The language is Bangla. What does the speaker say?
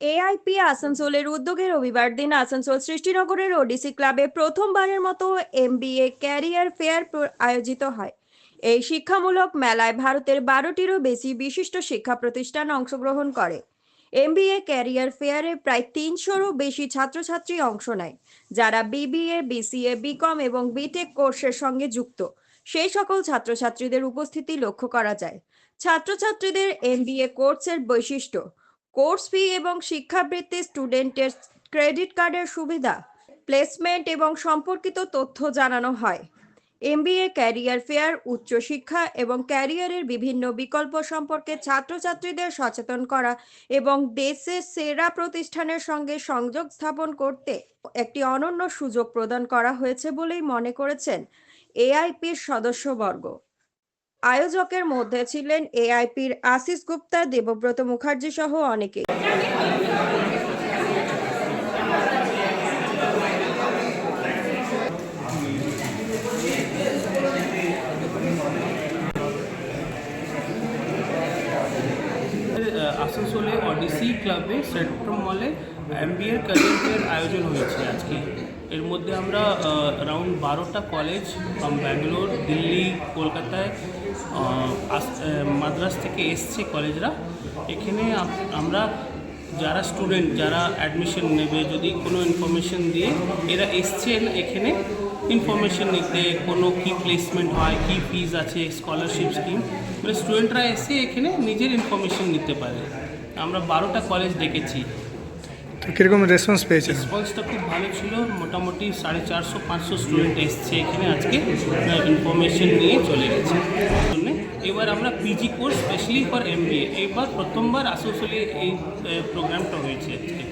এআইপি আসানসোলের উদ্যোগে রবিবার দিন আসানসোল সৃষ্টিনগরের ওডিসি ক্লাবে প্রথমবারের মতো এমবিএ ক্যারিয়ার ফেয়ার আয়োজিত হয়। এই শিক্ষামূলক মেলায় ভারতের বারোটিরও বেশি বিশিষ্ট শিক্ষা প্রতিষ্ঠান অংশগ্রহণ করে। এমবিএ ক্যারিয়ার ফেয়ারে প্রায় তিনশোরও বেশি ছাত্রছাত্রী অংশ নেয়, যারা বিবিএ বিসিএ বিকম এবং বিটেক কোর্সের সঙ্গে যুক্ত। সেই সকল ছাত্রছাত্রীদের উপস্থিতি লক্ষ্য করা যায়। ছাত্রছাত্রীদের এমবিএ কোর্সের বৈশিষ্ট্য কোর্স ফি এবং শিক্ষাবৃত্তি স্টুডেন্টের ক্রেডিট কার্ডের সুবিধা, প্লেসমেন্ট এবং সম্পর্কিত তথ্য জানানো হয়। এমবিএ, ক্যারিয়ার ফেয়ার, উচ্চশিক্ষা এবং ক্যারিয়ারের বিভিন্ন বিকল্প সম্পর্কে ছাত্রছাত্রীদের সচেতন করা এবং দেশের সেরা প্রতিষ্ঠানের সঙ্গে সংযোগ স্থাপন করতে একটি অনন্য সুযোগ প্রদান করা হয়েছে বলেই মনে করেছেন এআইপির সদস্যবর্গ। আয়োজকের মধ্যে ছিলেন এআইপির আশিস গুপ্তা দেবব্রত মুখার্জি সহ অনেকে। আসানসোলে অডিসি ক্লাবে সেন্ট্রাম মলে এমবিএর ক্যারিয়ার আয়োজন হয়েছে আজকে। এর মধ্যে আমরা রাউন্ড বারোটা কলেজ ফ্রম ব্যাঙ্গালোর দিল্লি, কলকাতায় মাদ্রাস থেকে এসছে কলেজরা এখানে আমরা যারা স্টুডেন্ট যারা অ্যাডমিশন নেবে, যদি কোনো ইনফরমেশন দিয়ে এরা এসছেন এখানে ইনফরমেশন নিতে কোনো কী প্লেসমেন্ট হয় কি ফিজ আছে স্কলারশিপ স্কিম মানে স্টুডেন্টরা এসে এখানে নিজের ইনফরমেশন নিতে পারে। আমরা বারোটা কলেজ ডেকেছি তো কীরকম রেসপন্স পেয়েছেন? রেসপন্সটা খুব ভালো ছিল। মোটামুটি সাড়ে চারশো পাঁচশো স্টুডেন্ট এসছে এখানে আজকে ইনফরমেশন নিয়ে চলে গেছে। এবার আমরা PG course specially for MBA এবার প্রথমবার আসানসোলে এই প্রোগ্রামটা হয়েছে আজকে।